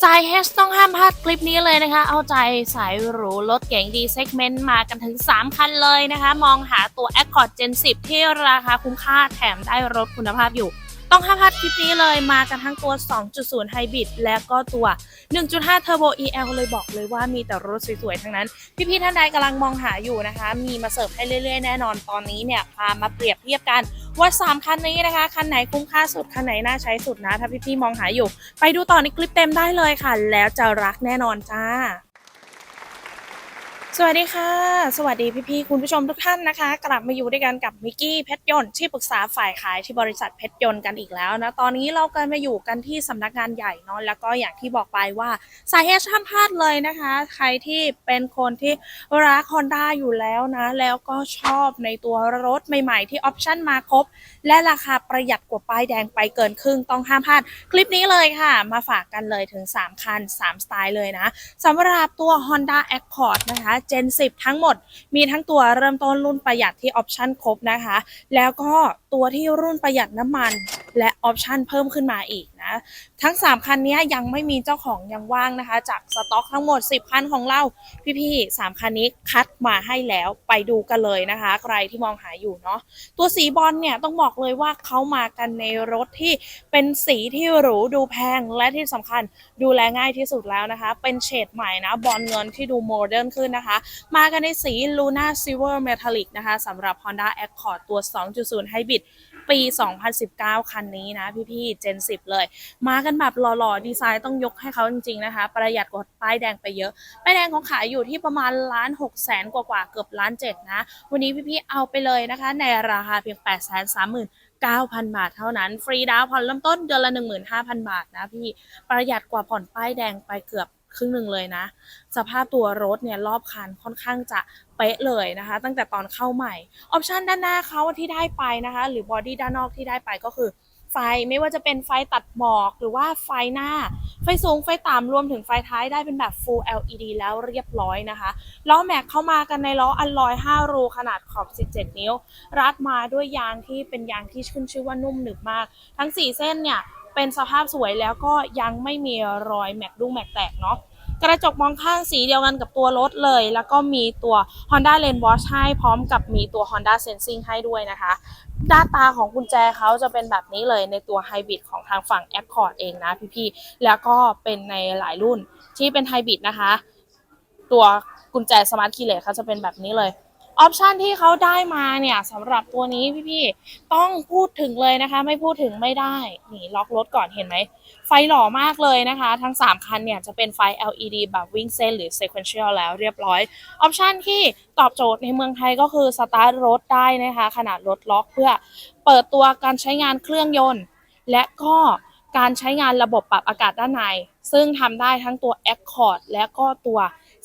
สายเฮสต้องห้ามพลาดคลิปนี้เลยนะคะ เอาใจสายหรูรถเก๋งดีเซกเมนต์มากันถึง 3 คันเลยนะคะ มองหาตัว Accord Gen 10 ที่ราคาคุ้มค่าแถมได้รถคุณภาพอยู่ ต้องห้ามพลาดคลิปนี้เลยมากันทั้งตัว 2.0 Hybrid และก็ตัว 1.5 Turbo EL เลยบอกเลยว่ามีแต่รถสวยๆ ทั้งนั้น พี่ๆท่านใดกำลังมองหาอยู่นะคะ มีมาเสิร์ฟให้เรื่อยๆ แน่นอนตอนนี้เนี่ยพามาเปรียบเทียบกัน ว่า 3 คันนี้นะคะ คันไหนคุ้มค่าสุด คันไหนน่าใช้สุดนะ ถ้าพี่ๆมองหาอยู่ ไปดูต่อในคลิปเต็มได้เลยค่ะ แล้วจะรักแน่นอนจ้า สวัสดีค่ะ สวัสดีพี่ๆคุณผู้ชมทุกท่านนะคะ กลับมาอยู่ด้วยกันกับมิกกี้เพชรยนต์ที่ปรึกษาฝ่ายขายที่บริษัทเพชรยนต์กันอีกแล้วนะตอนนี้เรากันมาอยู่กันที่สำนักงานใหญ่เนาะแล้วก็อย่างที่บอกไปว่าสาเหตุห้ามพลาดเลยนะคะ ใครที่เป็นคนที่รักฮอนด้าอยู่แล้วนะ แล้วก็ชอบในตัวรถใหม่ๆ ที่ออปชั่นมาครบ และราคาประหยัดกว่าป้ายแดงไปเกินครึ่งต้องห้ามพลาด คลิปนี้เลยค่ะ มาฝากกันเลยถึง 3 คัน 3 สไตล์เลยนะสำหรับตัว Honda Accord นะคะ Gen 10 ทั้งหมด มีทั้งตัวเริ่มต้นรุ่นประหยัดที่ออปชั่นครบนะคะ แล้วก็ตัวที่รุ่นประหยัดน้ำมัน และออปชันเพิ่มขึ้นมาอีกนะทั้ง 3 คันนี้ยังไม่มีเจ้าของยังว่างนะคะ จากสต็อกทั้งหมด 10 คันของเรา พี่ๆ3คันนี้คัดมาให้แล้วไปดูกันเลยนะคะ ใครที่มองหาอยู่เนาะตัวสีบอลเนี่ยต้องบอกเลยว่าเขามากันในรถที่เป็นสีที่หรูดูแพงและที่สำคัญดูแลง่ายที่สุดแล้วนะคะ เป็นเฉดใหม่นะบอลเงินที่ดูโมเดิร์นขึ้นนะคะ มากันในสี Luna Silver Metallic นะคะสำหรับ Honda Accord ตัว 2.0 Hybrid ปี 2019 คันนี้นะพี่ๆ Gen 10 เลย มากันแบบหล่อๆ ดีไซน์ต้องยกให้เขาจริงๆนะคะ ประหยัดกว่าป้ายแดงไปเยอะ ป้ายแดงเขาขายอยู่ที่ประมาณล้าน6แสนกว่าๆ เกือบล้านเจ็ดนะ วันนี้พี่ๆ เอาไปเลยนะคะ ในราคาเพียง 8 3 3 9 0 0 0 บาทเท่านั้น ฟรีดาวน์ผ่อนเริ่มต้นเดือนละ 15,000 บาทนะพี่ ประหยัดกว่าผ่อนป้ายแดงไปเกือบ ครึ่งหนึ่งเลยนะ สภาพตัวรถเนี่ยรอบคันค่อนข้างจะเป๊ะเลยนะคะ ตั้งแต่ตอนเข้าใหม่ออปชันด้านหน้าเขาที่ได้ไปนะคะ หรือบอดี้ด้านนอกที่ได้ไปก็คือไฟไม่ว่าจะเป็นไฟตัดหมอกหรือว่าไฟหน้า ไฟสูงไฟต่ำรวมถึงไฟท้ายได้เป็นแบบ Full LED แล้วเรียบร้อยนะคะล้อแม็กเข้ามากันในล้ออัลลอย 5 รูขนาดขอบ 17 นิ้ว รัดมาด้วยยางที่เป็นยางที่ขึ้นชื่อว่านุ่มหนึบมาก ทั้ง 4 เส้นเนี่ย เป็นสภาพสวยแล้วก็ยังไม่มีรอยแม็กดุ้งแม็กแตกเนาะกระจกมองข้างสีเดียวกันกับตัวรถเลย แล้วก็มีตัว Honda Lane Watch ให้พร้อมกับมีตัว Honda Sensing ให้ด้วยนะคะด้านตาของกุญแจเขาจะเป็นแบบนี้เลยในตัวไฮบริดของทางฝั่ง Accord เองนะพี่ๆ แล้วก็เป็นในหลายรุ่นที่เป็นไฮบริดนะคะ ตัวกุญแจสมาร์ทคีย์เลสเขาจะเป็นแบบนี้เลย ออปชันที่เขาได้มาเนี่ยสำหรับตัวนี้พี่ๆต้องพูดถึงเลยนะคะ ไม่พูดถึงไม่ได้นี่ล็อกรถก่อนเห็นไหม ไฟหล่อมากเลยนะคะ ทั้ง 3 คันเนี่ยจะเป็นไฟ LED แบบวิ่งเส้นหรือ sequential แล้วเรียบร้อย ออปชันที่ตอบโจทย์ในเมืองไทยก็คือสตาร์ทรถได้นะคะ ขนาดรถล็อกเพื่อเปิดตัวการใช้งานเครื่องยนต์ และก็การใช้งานระบบปรับอากาศด้านใน ซึ่งทำได้ทั้งตัว Accord และก็ตัว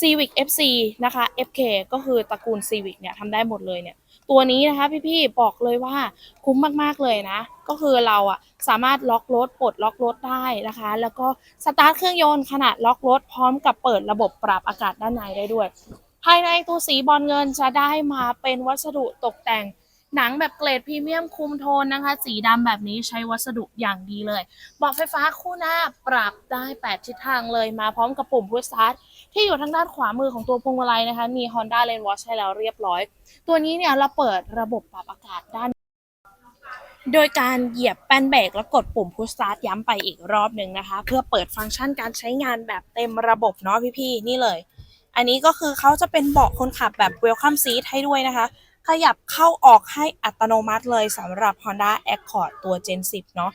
Civic FC นะคะ FK ก็คือตระกูล Civic เนี่ยทำได้หมดเลยเนี่ยตัวนี้นะคะพี่ๆบอกเลยว่าคุ้มมากๆเลยนะ ก็คือเราอะสามารถล็อกรถปลดล็อกรถได้นะคะ แล้วก็สตาร์ทเครื่องยนต์ขณะล็อกรถพร้อมกับเปิดระบบปรับอากาศด้านในได้ด้วย ภายในตัวสีบอลเงินจะได้มาเป็นวัสดุตกแต่งหนังแบบเกรดพรีเมียมคุมโทนนะคะ สีดำแบบนี้ใช้วัสดุอย่างดีเลยเบอกไฟฟ้าคู่หน้าปรับได้ 8 ทิศทางเลยมาพร้อมกับปุ่มพุชสตาร์ท ที่อยู่ทางด้านขวามือของตัวพวงมาลัยนะคะ มี Honda Lane Watch ให้แล้วเรียบร้อย ตัวนี้เนี่ยเราเปิดระบบปรับอากาศด้าน โดยการเหยียบแป้นเบรกแล้วกดปุ่ม push start ย้ำไปอีกรอบหนึ่งนะคะ เพื่อเปิดฟังก์ชันการใช้งานแบบเต็มระบบเนาะพี่ๆนี่เลย อันนี้ก็คือเขาจะเป็นเบาะคนขับแบบ welcome seat ให้ด้วยนะคะ ขยับเข้าออกให้อัตโนมัติเลยสำหรับ Honda Accord ตัว Gen 10 เนาะ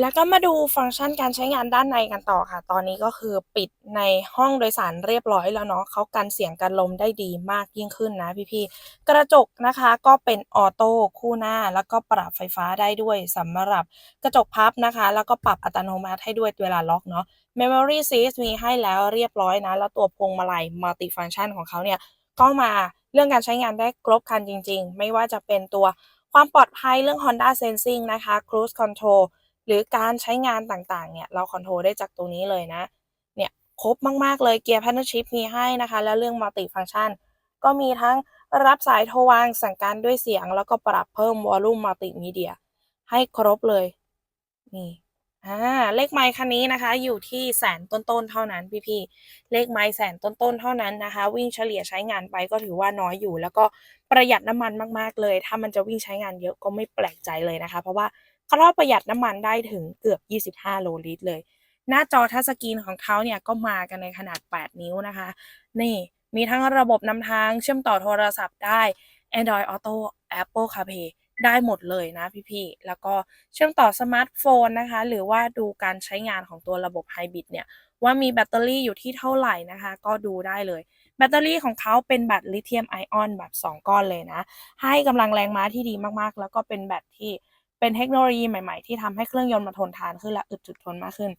แล้วก็มาดูฟังก์ชันการใช้งานด้านในกันต่อค่ะ ตอนนี้ก็คือปิดในห้องโดยสารเรียบร้อยแล้วเนาะเขากันเสียงกันลมได้ดีมากยิ่งขึ้นนะพี่ๆ กระจกนะคะก็เป็นออโต้คู่หน้า แล้วก็ปรับไฟฟ้าได้ด้วยสำหรับกระจกพับนะคะ แล้วก็ปรับอัตโนมัติให้ด้วยเวลาล็อกเนาะ Memory Seat มีให้แล้วเรียบร้อยนะ แล้วตัวพวงมาลัย Multi Function ของเขาเนี่ยก็มาเรื่องการใช้งานได้ครบครันจริง ๆ ไม่ว่าจะเป็นตัวความปลอดภัยเรื่อง Honda Sensing นะคะ Cruise Control หรือการใช้งานต่างๆ เนี่ยเราคอนโทรลได้จากตรงนี้เลยนะ เนี่ยครบมากๆเลยเกียร์ Paddle Shift มีให้นะคะ แล้วเรื่อง Multi Function ก็มีทั้งรับสายโทรวางสั่งการด้วยเสียง แล้วก็ปรับเพิ่มวอลลุ่มมัลติมีเดียให้ครบเลย นี่ออ่าเลขไมค์คันนี้นะคะ อยู่ที่แสนต้นๆเท่านั้นพี่ๆเลขไมค์แสนต้นๆเท่านั้นนะคะ วิ่งเฉลี่ยใช้งานไปก็ถือว่าน้อยอยู่ แล้วก็ประหยัดน้ำมันมากๆเลย ถ้ามันจะวิ่งใช้งานเยอะก็ไม่แปลกใจเลยนะคะ เพราะว่า เขารอบประหยัดน้ำมันได้ถึงเกือบ 25 โลลิตรเลย หน้าจอทัชสกรีนของเขาเนี่ยก็มากันในขนาด 8 นิ้วนะคะ นี่มีทั้งระบบนำทางเชื่อมต่อโทรศัพท์ได้ Android Auto Apple CarPlay ได้หมดเลยนะพี่ๆ แล้วก็เชื่อมต่อสมาร์ทโฟนนะคะ หรือว่าดูการใช้งานของตัวระบบไฮบริดเนี่ย ว่ามีแบตเตอรี่อยู่ที่เท่าไหร่นะคะ ก็ดูได้เลย แบตเตอรี่ของเขาเป็นแบตลิเธียมไอออนแบบ 2 ก้อนเลยนะ ให้กำลังแรงม้าที่ดีมากๆ แล้วก็เป็นแบตที่ เป็นเทคโนโลยีใหม่ๆ ที่ทำให้เครื่องยนต์มันทนทานขึ้นและอึดจุดทนมากขึ้น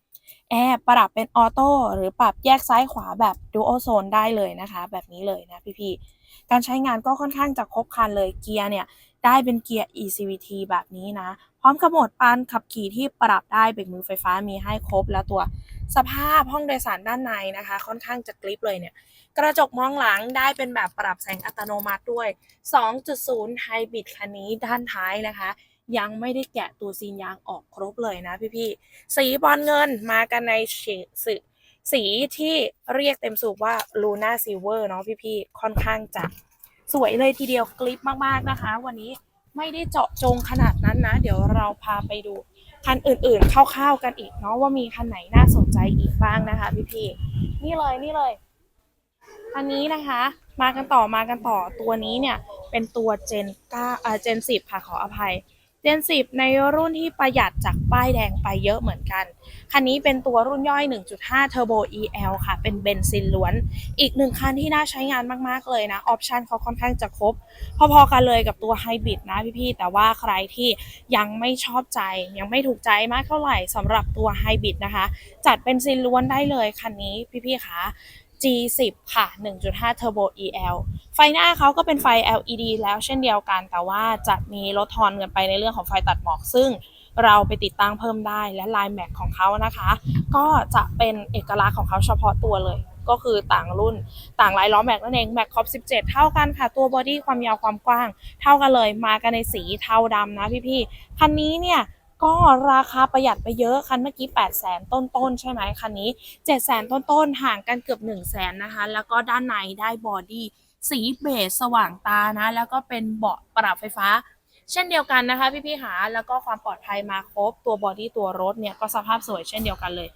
แอร์ปรับเป็นออโต้หรือปรับแยกซ้ายขวาแบบดูโอโซนได้เลยนะคะ แบบนี้เลยนะพี่ๆการใช้งานก็ค่อนข้างจะครบครันเลยเกียร์เนี่ยได้เป็นเกียร์ eCVT แบบนี้นะ พร้อมกับโหมดปานขับขี่ที่ปรับได้เบรกมือไฟฟ้ามีให้ครบแล้วตัวสภาพห้องโดยสารด้านในนะคะ ค่อนข้างจะกริปเลยเนี่ย กระจกมองหลังได้เป็นแบบปรับแสงอัตโนมัติด้วย 2.0 ไฮบริดคันนี้ด้านท้ายนะคะ ยังไม่ได้แกะตัวซีนยางออกครบเลยนะพี่ๆ สีบอลเงินมากันในสีสีสีที่เรียกเต็มสูบว่า Luna Silver เนาะพี่ๆ ค่อนข้างจะสวยเลยทีเดียวกลิปมากๆนะคะ วันนี้ไม่ได้เจาะจงขนาดนั้นนะ เดี๋ยวเราพาไปดูคันอื่นๆคร่าวๆกันอีกเนาะว่ามีคันไหนน่าสนใจอีกบ้างนะคะพี่ๆ นี่เลยนี่เลยอันนี้นะคะ มากันต่อมากันต่อตัวนี้เนี่ยเป็นตัวเจน9อ่าเจน10ค่ะขออภัย เจน 10 ในรุ่นที่ประหยัดจากป้ายแดงไปเยอะเหมือนกัน คันนี้เป็นตัวรุ่นย่อย 1.5 Turbo EL ค่ะ เป็นเบนซินล้วน อีกหนึ่งคันที่น่าใช้งานมากๆเลยนะ ออปชันเขาค่อนข้างจะครบ พอๆกันเลยกับตัวไฮบริดนะพี่ๆ แต่ว่าใครที่ยังไม่ชอบใจ ยังไม่ถูกใจมากเท่าไหร่สำหรับตัวไฮบริดนะคะ จัดเป็นซินล้วนได้เลยคันนี้พี่ๆคะ G10 ค่ะ 1.5 Turbo EL ไฟหน้าเขาก็เป็นไฟ LED แล้วเช่นเดียวกัน แต่ว่าจะมีลดทอนกันไปในเรื่องของไฟตัดหมอก ซึ่งเราไปติดตั้งเพิ่มได้และลายแม็กของเขานะคะ ก็จะเป็นเอกลักษณ์ของเขาเฉพาะตัวเลย ก็คือต่างรุ่นต่างลายล้อแม็กนั่นเองแม็กคอป17 เท่ากันค่ะ ตัวบอดี้ความยาวความกว้าง เท่ากันเลยมากันในสีเทาดำนะพี่ๆคันนี้เนี่ย ก็ราคาประหยัดไปเยอะคันเมื่อกี้8 0 0 0 0 0ต้นๆ ใช่ไหมคันนี้7 0 0 0 0ต้นๆ ห่างกันเกือบ 1 0 0 0 0 0นะคะ แล้วก็ด้านในได้บอดี้สีเบจสว่างตานะ แล้วก็เป็นเบาะปรับไฟฟ้า เช่นเดียวกันนะคะ พี่ๆหาแล้วก็ความปลอดภัยมาครบตัวบอดี้ตัวรถเนี่ยก็สภาพสวยเช่นเดียวกันเลย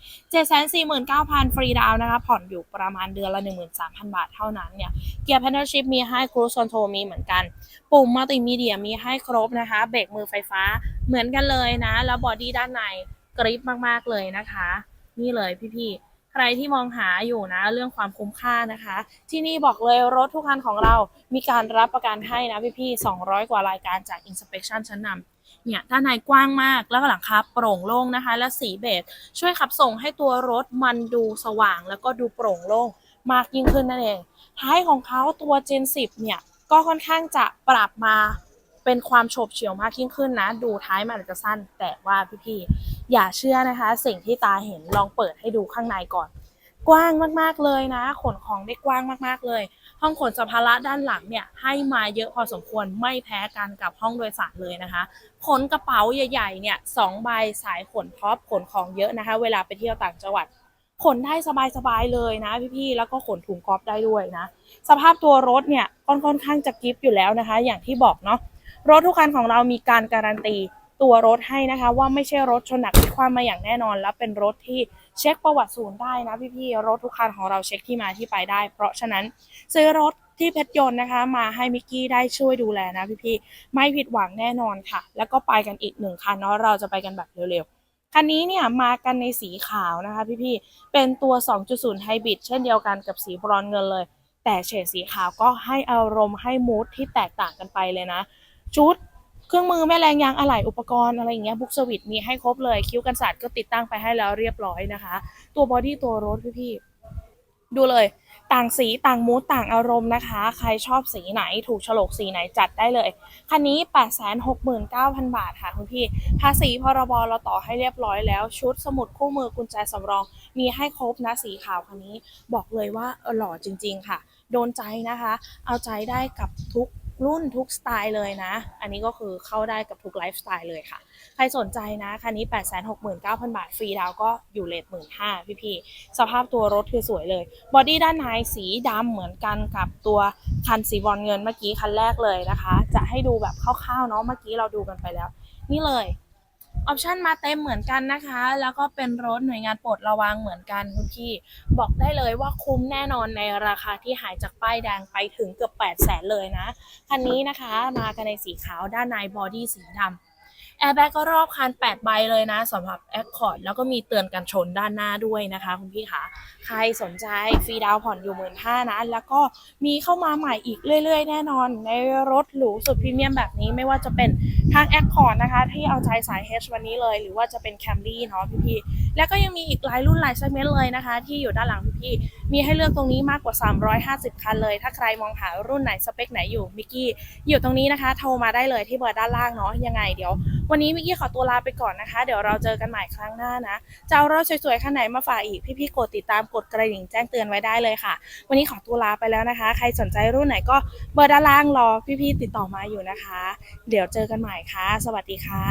749,000 ฟรีดาวน์นะคะ ผ่อนอยู่ประมาณเดือนละ 13,000 บาทเท่านั้นเนี่ยเกียร์ Paddle Shift มีให้ Cruise Control มีเหมือนกัน ปุ่มมัลติมีเดียมีให้ครบนะคะ เบรกมือไฟฟ้า เหมือนกันเลยนะ แล้วบอดี้ด้านในกริปมากๆเลยนะคะ นี่เลยพี่ๆใครที่มองหาอยู่นะ เรื่องความคุ้มค่านะคะ ที่นี่บอกเลยรถทุกคันของเรามีการรับประกันให้นะพี่ๆ200 กว่ารายการจาก Inspection ชั้นนำเนี่ยด้านในกว้างมากแล้วก็หลังคาโปร่งโล่งนะคะ และสีเบจช่วยขับส่งให้ตัวรถมันดูสว่าง แล้วก็ดูโปร่งโล่งมากยิ่งขึ้นนั่นเอง ท้ายของเขาตัว Gen 10 เนี่ย ก็ค่อนข้างจะปรับมา เป็นความโฉบเฉี่ยวมากยิ่งขึ้นนะ ดูท้ายมันอาจจะสั้น แต่ว่าพี่ๆอย่าเชื่อนะคะ สิ่งที่ตาเห็นลองเปิดให้ดูข้างในก่อน กว้างมากๆเลยนะ ขนของได้กว้างมากๆเลย ห้องขนสัมภาระด้านหลังเนี่ยให้มาเยอะพอสมควรไม่แพ้กันกับห้องโดยสารเลยนะคะ ขนกระเป๋าใหญ่ๆเนี่ยสองใบสายขนท็อปขนของเยอะนะคะ เวลาไปเที่ยวต่างจังหวัดขนได้สบายๆเลยนะพี่ๆ แล้วก็ขนถุงกอล์ฟได้ด้วยนะ สภาพตัวรถเนี่ยค่อนข้างจะกิฟต์อยู่แล้วนะคะ อย่างที่บอกเนาะ รถทุกคันของเรามีการการันตีตัวรถให้นะคะ ว่าไม่ใช่รถชนหนักพลิกคว่ำมาอย่างแน่นอน และเป็นรถที่เช็คประวัติศูนย์ได้นะพี่ๆรถทุกคันของเราเช็คที่มาที่ไปได้ เพราะฉะนั้นซื้อรถที่เพชรยนต์นะคะ มาให้มิกกี้ได้ช่วยดูแลนะพี่ๆไม่ผิดหวังแน่นอนค่ะ แล้วก็ไปกันอีกหนึ่งคันเนาะเราจะไปกันแบบเร็วๆคันนี้เนี่ยมากันในสีขาวนะคะพี่ๆเป็นตัว 2.0 ไฮบริดเช่นเดียวกันกับสีบรอนเงินเลย แต่เฉดสีขาวก็ให้อารมณ์ให้มูดที่แตกต่างกันไปเลยนะ ชุดเครื่องมือแม่แรงยางอะไหล่อุปกรณ์อะไรอย่างเงี้ยบุ๊กสวิตมีให้ครบเลย คิ้วกันสาดก็ติดตั้งไปให้แล้วเรียบร้อยนะคะ ตัวบอดี้ตัวรถพี่ๆดูเลย ต่างสีต่างมูดต่างอารมณ์นะคะ ใครชอบสีไหนถูกโฉลกสีไหนจัดได้เลย คันนี้ 869,000 บาทค่ะคุณพี่ ภาษีพรบเราต่อให้เรียบร้อยแล้ว ชุดสมุดคู่มือกุญแจสำรอง มีให้ครบนะสีขาวคันนี้ บอกเลยว่าหล่อจริง ๆ ค่ะ โดนใจนะคะ เอาใจได้กับทุก รุ่นทุกสไตล์เลยนะ อันนี้ก็คือเข้าได้กับทุกไลฟ์สไตล์เลยค่ะ ใครสนใจนะ คันนี้ 869,000 บาท ฟรีดาวก็อยู่เลท15,000พี่พี่ๆสภาพตัวรถคือสวยเลย บอดี้ด้านในสีดำเหมือนกันกับตัวคันสีบอลเงินเมื่อกี้คันแรกเลยนะคะ จะให้ดูแบบคร่าวๆเนาะ เมื่อกี้เราดูกันไปแล้ว นี่เลย ออปชันมาเต็มเหมือนกันนะคะ แล้วก็เป็นรถหน่วยงานโปรดระวังเหมือนกันคุณพี่ บอกได้เลยว่าคุ้มแน่นอนในราคาที่หายจากป้ายแดงไปถึงเกือบ8 0 0แสนเลยนะ คันนี้นะคะมากันในสีขาวด้านในบอดี้สีดำ แอร์แบ็กก็รอบคัน 8 ใบเลยนะสำหรับแอคคอร์ดแล้วก็มีเตือนกันชนด้านหน้าด้วยนะคะคุณพี่คะใครสนใจฟรีดาวผ่อนอยู่หมื่นห้านะ แล้วก็มีเข้ามาใหม่อีกเรื่อย ๆ แน่นอน ในรถหรูสุดพรีเมียมแบบนี้ไม่ว่าจะเป็นทางแอคคอร์ดนะคะ ที่เอาใจสาย H วันนี้เลย หรือว่าจะเป็นแคมรี่เนาะพี่ๆ แล้วก็ยังมีอีกหลายรุ่นหลายเซกเมนต์เลยนะคะ ที่อยู่ด้านหลังพี่ๆมีให้เลือกตรงนี้มากกว่า 350 คันเลย ถ้าใครมองหารุ่นไหนสเปคไหนอยู่มิกกี้อยู่ตรงนี้นะคะ โทรมาได้เลยที่เบอร์ด้านล่างเนาะยังไงเดี๋ยว วันนี้มิกกี้ขอตัวลาไปก่อนนะคะ เดี๋ยวเราเจอกันใหม่ครั้งหน้านะจะเอารถสวยๆคันไหนมาฝากอีกพี่ๆกดติดตามกดกระดิ่งแจ้งเตือนไว้ได้เลยค่ะ วันนี้ขอตัวลาไปแล้วนะคะ ใครสนใจรุ่นไหนก็เบอร์ด้านล่างรอพี่ๆติดต่อมาอยู่นะคะ เดี๋ยวเจอกันใหม่ค่ะ สวัสดีค่ะ